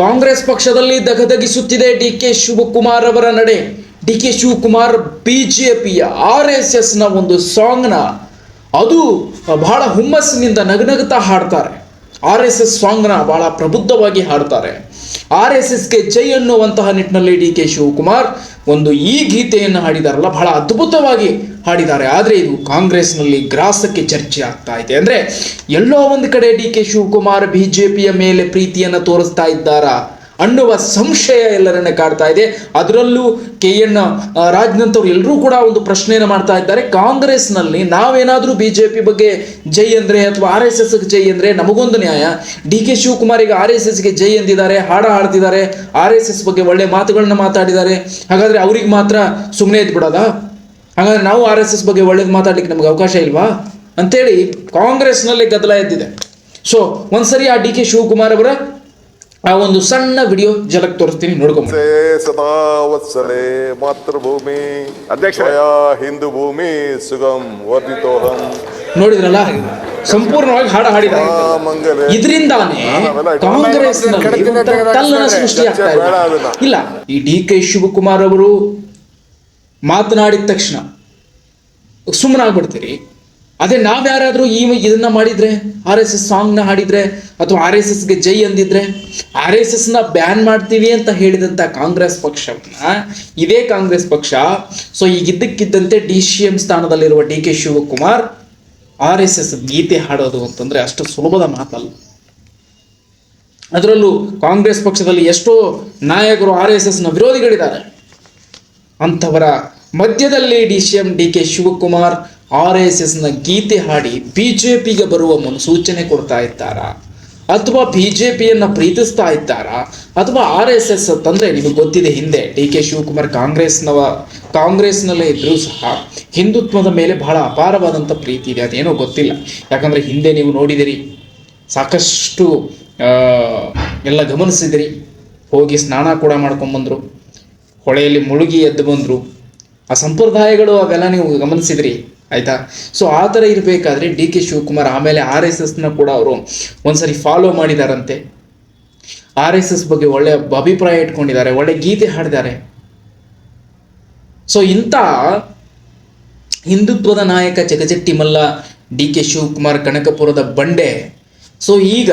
ಕಾಂಗ್ರೆಸ್ ಪಕ್ಷದಲ್ಲಿ ದಗದಗಿಸುತ್ತಿದೆ D K Shivakumar ಅವರ ನಡೆ. ಡಿ ಕೆ ಶಿವಕುಮಾರ್ ಬಿಜೆಪಿಯ ಆರ್ ಎಸ್ನ ಒಂದು ಸಾಂಗ್ನ ಅದು ಬಹಳ ಹುಮ್ಮಸ್ಸಿನಿಂದ ನಗನಗುತ್ತಾ ಹಾಡ್ತಾರೆ. ಆರ್ ಎಸ್ ಎಸ್ ಸಾಂಗ್ನ ಬಹಳ ಪ್ರಬುದ್ಧವಾಗಿ ಹಾಡ್ತಾರೆ. ಆರ್ ಎಸ್ ಎಸ್ಗೆ ಜೈ ಅನ್ನುವಂತಹ ನಿಟ್ಟಿನಲ್ಲಿ ಡಿ ಕೆ ಶಿವಕುಮಾರ್ ಒಂದು ಈ ಗೀತೆಯನ್ನು ಹಾಡಿದಾರಲ್ಲ, ಬಹಳ ಅದ್ಭುತವಾಗಿ ಹಾಡಿದ್ದಾರೆ. ಆದರೆ ಇದು ಕಾಂಗ್ರೆಸ್ನಲ್ಲಿ ಗ್ರಾಸಕ್ಕೆ ಚರ್ಚೆ ಆಗ್ತಾ ಇದೆ. ಅಂದರೆ ಎಲ್ಲೋ ಒಂದು ಕಡೆ D K Shivakumar B J ಪಿಯ ಮೇಲೆ ಪ್ರೀತಿಯನ್ನು ತೋರಿಸ್ತಾ ಇದ್ದಾರಾ ಅನ್ನುವ ಸಂಶಯ ಎಲ್ಲರನ್ನ ಕಾಡ್ತಾ ಇದೆ. ಅದರಲ್ಲೂ ಕೆ ಎನ್ ರಾಜ್ನಂತವ್ರು ಎಲ್ಲರೂ ಕೂಡ ಒಂದು ಪ್ರಶ್ನೆಯನ್ನು ಮಾಡ್ತಾ ಇದ್ದಾರೆ. ಕಾಂಗ್ರೆಸ್ನಲ್ಲಿ ನಾವೇನಾದರೂ ಬಿ ಜೆ ಪಿ ಬಗ್ಗೆ ಜೈ ಅಂದರೆ ಅಥವಾ ಆರ್ ಎಸ್ ಎಸ್ಗೆ ಜೈ ಅಂದರೆ ನಮಗೊಂದು ನ್ಯಾಯ. ಡಿ ಕೆ ಶಿವಕುಮಾರಿಗೆ ಆರ್ ಎಸ್ ಎಸ್ಗೆ ಜೈ ಎಂದಿದ್ದಾರೆ, ಹಾಡ ಹಾಡ್ತಿದ್ದಾರೆ, ಆರ್ ಎಸ್ ಎಸ್ ಬಗ್ಗೆ ಒಳ್ಳೆ ಮಾತುಗಳನ್ನ ಮಾತಾಡಿದ್ದಾರೆ. ಹಾಗಾದರೆ ಅವ್ರಿಗೆ ಮಾತ್ರ ಸುಮ್ಮನೆ ಎದ್ದು ಬಿಡೋದಾ ಹಾಗಾದ್ರೆ ನಾವು ಆರ್ ಎಸ್ ಎಸ್ ಬಗ್ಗೆ ಒಳ್ಳೇದು ಮಾತಾಡ್ಲಿಕ್ಕೆ ನಮ್ಗೆ ಅವಕಾಶ ಇಲ್ವಾ? ಅಂತೇಳಿ ಕಾಂಗ್ರೆಸ್ನಲ್ಲಿ ಗದ್ದಲ ಎದ್ದಿದೆ. ಸೊ ಒಂದ್ಸರಿ ಆ ಡಿ ಕೆ ಶಿವಕುಮಾರ್ ಅವರ ಆ ಒಂದು ಸಣ್ಣ ವಿಡಿಯೋ ಜಲಕ್ ತೋರಿಸ್ತೀನಿ ನೋಡ್ಕೊಂಡ್ರೆ ಮಾತೃಭೂಮಿ ಹಿಂದೂ ಭೂಮಿ ಸುಗಮ್ ವರ್ಧಿತೋಹಂ. ನೋಡಿದ್ರಲ್ಲ? ಸಂಪೂರ್ಣವಾಗಿ ಹಾಡ ಹಾಡಿದ. ಇದರಿಂದಾನೇ ಕಾಂಗ್ರೆಸ್ ಸೃಷ್ಟಿ ಆಗ್ತಾ ಇಲ್ಲ ಈ ಡಿ ಕೆ ಶಿವಕುಮಾರ್ ಅವರು ಮಾತನಾಡಿದ ತಕ್ಷಣ, ಸುಮ್ಮನಾಗ್ಬಿಡ್ತೀರಿ. ಅದೇ ನಾವ್ಯಾರಾದ್ರೂ ಈ ಇದನ್ನ ಮಾಡಿದ್ರೆ, ಆರ್ ಎಸ್ ಎಸ್ ಸಾಂಗ್ನ ಹಾಡಿದ್ರೆ, ಅಥವಾ ಆರ್ ಎಸ್ ಎಸ್ಗೆ ಜೈ ಅಂದಿದ್ರೆ, ಆರ್ ಎಸ್ ಎಸ್ನ ಬ್ಯಾನ್ ಮಾಡ್ತೀವಿ ಅಂತ ಹೇಳಿದಂಥ ಕಾಂಗ್ರೆಸ್ ಪಕ್ಷವನ್ನ, ಇದೇ ಕಾಂಗ್ರೆಸ್ ಪಕ್ಷ, ಸೊ ಈಗ ಇದ್ದಕ್ಕಿದ್ದಂತೆ ಡಿ ಸಿ ಎಂ ಸ್ಥಾನದಲ್ಲಿರುವ D K Shivakumar, R S S ಗೀತೆ ಹಾಡೋದು ಅಂತಂದ್ರೆ ಅಷ್ಟು ಸುಲಭದ ಮಾತಲ್ಲ. ಅದರಲ್ಲೂ ಕಾಂಗ್ರೆಸ್ ಪಕ್ಷದಲ್ಲಿ ಎಷ್ಟೋ ನಾಯಕರು ಆರ್ ಎಸ್ ಎಸ್ನ ವಿರೋಧಿಗಳಿದ್ದಾರೆ. ಅಂಥವರ ಮಧ್ಯದಲ್ಲಿ D C M D K Shivakumar R S ಎಸ್ನ ಗೀತೆ ಹಾಡಿ ಬಿ ಜೆ ಪಿಗೆ ಬರುವ ಮುನ್ಸೂಚನೆ ಕೊಡ್ತಾ ಇದ್ದಾರಾ? ಅಥವಾ ಬಿ ಜೆ ಪಿಯನ್ನು ಪ್ರೀತಿಸ್ತಾ ಇದ್ದಾರಾ? ಅಥವಾ ಆರ್ ಎಸ್ ಎಸ್ ಅಂತಂದ್ರೆ ನಿಮಗೆ ಗೊತ್ತಿದೆ ಹಿಂದೆ, ಡಿ ಕೆ ಶಿವಕುಮಾರ್ ಕಾಂಗ್ರೆಸ್ನವ, ಕಾಂಗ್ರೆಸ್ನಲ್ಲೇ ಇದ್ರೂ ಸಹ ಹಿಂದುತ್ವದ ಮೇಲೆ ಬಹಳ ಅಪಾರವಾದಂಥ ಪ್ರೀತಿ ಇದೆ, ಅದೇನೋ ಗೊತ್ತಿಲ್ಲ. ಯಾಕಂದ್ರೆ ಹಿಂದೆ ನೀವು ನೋಡಿದಿರಿ, ಸಾಕಷ್ಟು ಎಲ್ಲ ಗಮನಿಸಿದಿರಿ. ಹೋಗಿ ಸ್ನಾನ ಕೂಡ ಮಾಡ್ಕೊಂಬಂದ್ರು. ಹೊಳೆಯಲ್ಲಿ ಮುಳುಗಿ ಎದ್ದು ಬಂದರು. ಆ ಸಂಪ್ರದಾಯಗಳು ಅವೆಲ್ಲ ನೀವು ಗಮನಿಸಿದ್ರಿ, ಆಯ್ತಾ? ಸೊ ಆ ಥರ ಇರಬೇಕಾದ್ರೆ ಡಿ ಕೆ ಶಿವಕುಮಾರ್, ಆಮೇಲೆ ಆರ್ ಎಸ್ ಎಸ್ನ ಕೂಡ ಅವರು ಒಂದ್ಸರಿ ಫಾಲೋ ಮಾಡಿದಾರಂತೆ. ಆರ್ ಎಸ್ ಎಸ್ ಬಗ್ಗೆ ಒಳ್ಳೆ ಅಭಿಪ್ರಾಯ ಇಟ್ಕೊಂಡಿದ್ದಾರೆ, ಒಳ್ಳೆ ಗೀತೆ ಹಾಡಿದ್ದಾರೆ. ಸೊ ಇಂಥ ಹಿಂದುತ್ವದ ನಾಯಕ ಜಗಜೆಟ್ಟಿ ಮಲ್ಲ ಡಿ ಕೆ ಶಿವಕುಮಾರ್ ಕನಕಪುರದ ಬಂಡೆ. ಸೊ ಈಗ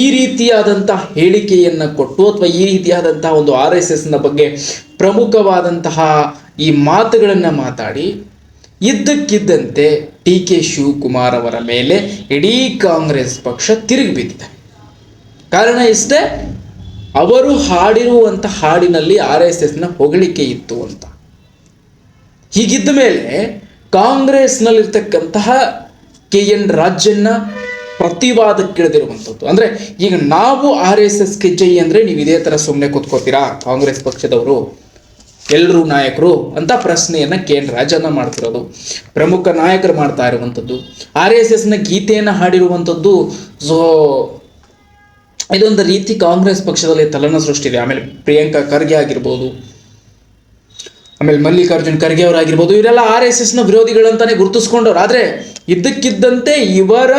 ಈ ರೀತಿಯಾದಂತಹ ಹೇಳಿಕೆಯನ್ನು ಕೊಟ್ಟು ಅಥವಾ ಈ ರೀತಿಯಾದಂತಹ ಒಂದು ಆರ್ ಎಸ್ ಎಸ್ನ ಬಗ್ಗೆ ಪ್ರಮುಖವಾದಂತಹ ಈ ಮಾತುಗಳನ್ನು ಮಾತಾಡಿ, ಇದ್ದಕ್ಕಿದ್ದಂತೆ ಟಿ ಕೆ ಶಿವಕುಮಾರ್ ಅವರ ಮೇಲೆ ಇಡೀ ಕಾಂಗ್ರೆಸ್ ಪಕ್ಷ ತಿರುಗಿ ಬಿದ್ದಿದೆ ಕಾರಣ ಇಷ್ಟೇ, ಅವರು ಹಾಡಿರುವಂಥ ಹಾಡಿನಲ್ಲಿ ಆರ್ ಎಸ್ ಎಸ್ನ ಹೊಗಳಿಕೆ ಇತ್ತು ಅಂತ. ಹೀಗಿದ್ದ ಮೇಲೆ ಕಾಂಗ್ರೆಸ್ನಲ್ಲಿರ್ತಕ್ಕಂತಹ ಕೆ ಎನ್ ರಾಜನ್ನ ಪ್ರತಿವಾದಕ್ಕಿಳಿದಿರುವಂಥದ್ದು. ಅಂದರೆ ಈಗ ನಾವು ಆರ್ ಎಸ್ ಎಸ್ ಕೆ ಜೈ ಅಂದರೆ ನೀವು ಇದೇ ಥರ ಸುಮ್ಮನೆ ಕೂತ್ಕೋತೀರಾ ಕಾಂಗ್ರೆಸ್ ಪಕ್ಷದವರು ಎಲ್ಲರೂ ನಾಯಕರು ಅಂತ ಪ್ರಶ್ನೆಯನ್ನು ಕೆ ಎನ್ ರಾಜನ್ನ ಮಾಡ್ತಿರೋದು. ಪ್ರಮುಖ ನಾಯಕರು ಮಾಡ್ತಾ ಇರುವಂಥದ್ದು. ಆರ್ ಎಸ್ ಎಸ್ನ ಗೀತೆಯನ್ನು ಹಾಡಿರುವಂಥದ್ದು. ಸೊ ಇದೊಂದು ರೀತಿ ಕಾಂಗ್ರೆಸ್ ಪಕ್ಷದಲ್ಲಿ ತಲನ ಸೃಷ್ಟಿದೆ ಆಮೇಲೆ ಪ್ರಿಯಾಂಕಾ ಖರ್ಗೆ ಆಗಿರ್ಬೋದು, ಆಮೇಲೆ ಮಲ್ಲಿಕಾರ್ಜುನ್ ಖರ್ಗೆ ಅವರಾಗಿರ್ಬೋದು, ಇವರೆಲ್ಲ ಆರ್ ಎಸ್ ಎಸ್ನ ವಿರೋಧಿಗಳಂತಾನೆ ಗುರುತಿಸ್ಕೊಂಡವ್ರು. ಆದರೆ ಇದ್ದಕ್ಕಿದ್ದಂತೆ ಇವರ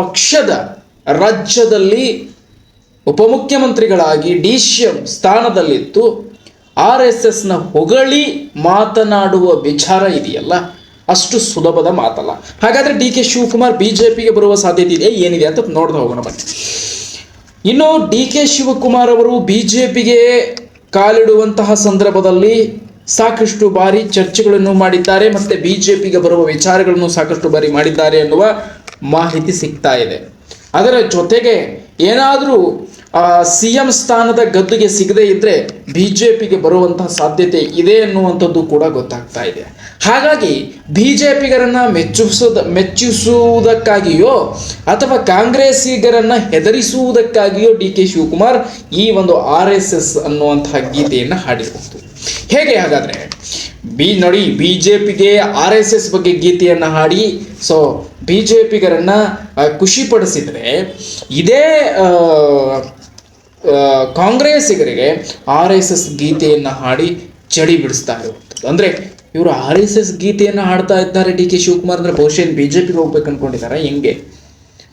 ಪಕ್ಷದ ರಾಜ್ಯದಲ್ಲಿ ಉಪಮುಖ್ಯಮಂತ್ರಿಗಳಾಗಿ ಡಿ ಸಿ ಎಂ ಸ್ಥಾನದಲ್ಲಿತ್ತು. ಆರ್ ಎಸ್ ಎಸ್ನ ಹೊಗಳಿ ಮಾತನಾಡುವ ವಿಚಾರ ಇದೆಯಲ್ಲ? ಅಷ್ಟು ಸುಲಭದ ಮಾತಲ್ಲ. ಹಾಗಾದರೆ ಡಿ ಕೆ ಶಿವಕುಮಾರ್ ಬಿಜೆಪಿಗೆ ಬರುವ ಸಾಧ್ಯತೆ ಇದೆ ಏನಿದೆ ಅಂತ ನೋಡ್ತಾ ಹೋಗೋಣ ಮತ್ತೆ ಇನ್ನು ಡಿ ಕೆ ಶಿವಕುಮಾರ್ ಅವರು ಬಿ ಜೆ ಪಿಗೆ ಕಾಲಿಡುವಂತಹ ಸಂದರ್ಭದಲ್ಲಿ ಸಾಕಷ್ಟು ಬಾರಿ ಚರ್ಚೆಗಳನ್ನು ಮಾಡಿದ್ದಾರೆ. ಮತ್ತೆ ಪಿಗೆ ಬರುವ ವಿಚಾರಗಳನ್ನು ಸಾಕಷ್ಟು ಬಾರಿ ಮಾಡಿದ್ದಾರೆ ಎನ್ನುವ ಮಾಹಿತಿ ಸಿಗ್ತಾ ಇದೆ. ಅದರ ಜೊತೆಗೆ ಏನಾದರೂ ಸಿ ಎಂ ಸ್ಥಾನದ ಗದ್ದುಗೆ ಸಿಗದೇ ಜೆ ಪಿಗೆ ಬರುವಂತಹ ಸಾಧ್ಯತೆ ಇದೆ ಅನ್ನುವಂಥದ್ದು ಕೂಡ ಗೊತ್ತಾಗ್ತಾ ಇದೆ. ಹಾಗಾಗಿ ಬಿ ಜೆ ಪಿಗರನ್ನು ಮೆಚ್ಚಿಸೋದ, ಮೆಚ್ಚಿಸುವುದಕ್ಕಾಗಿಯೋ ಅಥವಾ ಕಾಂಗ್ರೆಸ್ಸಿಗರನ್ನು ಹೆದರಿಸುವುದಕ್ಕಾಗಿಯೋ ಡಿ ಕೆ ಶಿವಕುಮಾರ್ ಈ ಒಂದು ಆರ್ ಎಸ್ ಎಸ್ ಅನ್ನುವಂತಹ ಗೀತೆಯನ್ನು ಹಾಡಿರಬಹುದು ಹೇಗೆ ಹಾಗಾದರೆ, ಬಿ, ನೋಡಿ ಪಿಗೆ ಆರ್ ಎಸ್ ಎಸ್ ಬಗ್ಗೆ ಗೀತೆಯನ್ನು ಹಾಡಿ, ಸೊ ಬಿಜೆಪಿಗರನ್ನ ಜೆ ಪಿಗರನ್ನು ಖುಷಿಪಡಿಸಿದರೆ, ಇದೇ ಕಾಂಗ್ರೆಸ್ಸಿಗರಿಗೆ ಆರ್ ಎಸ್ ಎಸ್ ಗೀತೆಯನ್ನು ಹಾಡಿ ಚಳಿ ಬಿಡಿಸ್ತಾ ಇರುವಂಥದ್ದು. ಅಂದರೆ, ಇವರು ಆರ್ ಎಸ್ ಎಸ್ ಗೀತೆಯನ್ನು ಹಾಡ್ತಾ ಇದ್ದಾರೆ ಡಿ ಕೆ ಶಿವಕುಮಾರ್ ಅಂದ್ರೆ ಬಹುಶಃ ಬಿ ಜೆ ಪಿಗೆ ಹೋಗ್ಬೇಕು ಅನ್ಕೊಂಡಿದ್ದಾರೆ, ಹೆಂಗೆ?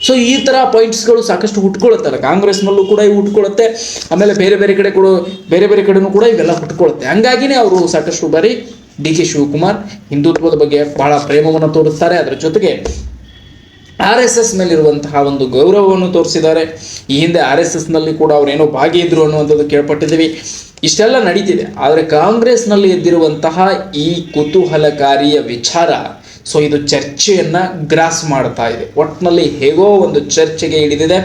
ಸೊ ಈ ಥರ ಪಾಯಿಂಟ್ಸ್ಗಳು ಸಾಕಷ್ಟು ಹುಟ್ಕೊಳ್ಳುತ್ತಲ್ಲ ಕಾಂಗ್ರೆಸ್ನಲ್ಲೂ ಕೂಡ ಇವು ಹುಟ್ಕೊಳ್ಳುತ್ತೆ ಆಮೇಲೆ ಬೇರೆ ಬೇರೆ ಕಡೆ ಕೂಡ, ಬೇರೆ ಬೇರೆ ಕಡೆನೂ ಕೂಡ ಇವೆಲ್ಲ ಹುಟ್ಕೊಳ್ಳುತ್ತೆ ಹಂಗಾಗಿನೇ ಅವರು ಸಾಕಷ್ಟು ಬಾರಿ ಡಿ ಕೆ ಶಿವಕುಮಾರ್ ಹಿಂದುತ್ವದ ಬಗ್ಗೆ ಬಹಳ ಪ್ರೇಮವನ್ನು ತೋರಿಸ್ತಾರೆ. ಅದರ ಜೊತೆಗೆ ಆರ್ ಎಸ್ ಎಸ್ ಮೇಲಿರುವಂತಹ ಒಂದು ಗೌರವವನ್ನು ತೋರಿಸಿದ್ದಾರೆ. ಈ ಹಿಂದೆ ಆರ್ ಎಸ್ ಎಸ್ನಲ್ಲಿ ಕೂಡ ಅವರೇನೋ ಭಾಗಿಯಿದ್ರು ಅನ್ನುವಂಥದ್ದು ಕೇಳ್ಪಟ್ಟಿದ್ದೀವಿ. ಇಷ್ಟೆಲ್ಲ ನಡೀತಿದೆ. ಆದರೆ ಕಾಂಗ್ರೆಸ್ನಲ್ಲಿ ಎದ್ದಿರುವಂತಹ ಈ ಕುತೂಹಲಕಾರಿಯ ವಿಚಾರ ಸೊ ಇದು ಚರ್ಚೆಯನ್ನು ಗ್ರಾಸ್ ಮಾಡ್ತಾ ಇದೆ. ಒಟ್ಟಿನಲ್ಲಿ ಹೇಗೋ ಒಂದು ಚರ್ಚೆಗೆ ಹಿಡಿದಿದೆ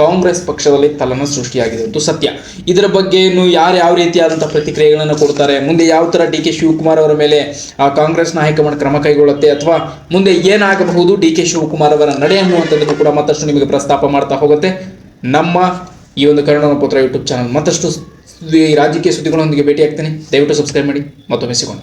ಕಾಂಗ್ರೆಸ್ ಪಕ್ಷದಲ್ಲಿ ತಲನ ಸೃಷ್ಟಿಯಾಗಿದೆ. ಅಂತೂ ಸತ್ಯ. ಇದರ ಬಗ್ಗೆ ಇನ್ನು ಯಾರು ಯಾವ ರೀತಿಯಾದಂಥ ಪ್ರತಿಕ್ರಿಯೆಗಳನ್ನು ಕೊಡ್ತಾರೆ? ಮುಂದೆ ಯಾವ ಥರ ಡಿ ಕೆ ಶಿವಕುಮಾರ್ ಅವರ ಮೇಲೆ, ಆ ಕಾಂಗ್ರೆಸ್ ಹೈಕಮಾಂಡ್ ಕ್ರಮ ಕೈಗೊಳ್ಳುತ್ತೆ? ಅಥವಾ ಮುಂದೆ ಏನಾಗಬಹುದು ಡಿ ಕೆ ಶಿವಕುಮಾರ್ ಅವರ ನಡೆ ಅನ್ನುವಂಥದ್ದನ್ನು ಕೂಡ ಮತ್ತಷ್ಟು ನಿಮಗೆ ಪ್ರಸ್ತಾಪ ಮಾಡ್ತಾ ಹೋಗುತ್ತೆ. ನಮ್ಮ ಈ ಒಂದು ಕನ್ನಡ ಪುತ್ರ ಯೂಟ್ಯೂಬ್ ಚಾನಲ್ ಮತ್ತಷ್ಟು ಈ ರಾಜಕೀಯ ಸುದ್ದಿಗಳೊಂದಿಗೆ ಭೇಟಿ ಆಗ್ತೀನಿ ದಯವಿಟ್ಟು ಸಬ್ಸ್ಕ್ರೈಬ್ ಮಾಡಿ. ಮತ್ತೊಮ್ಮೆ ಸಿಗೋಣ.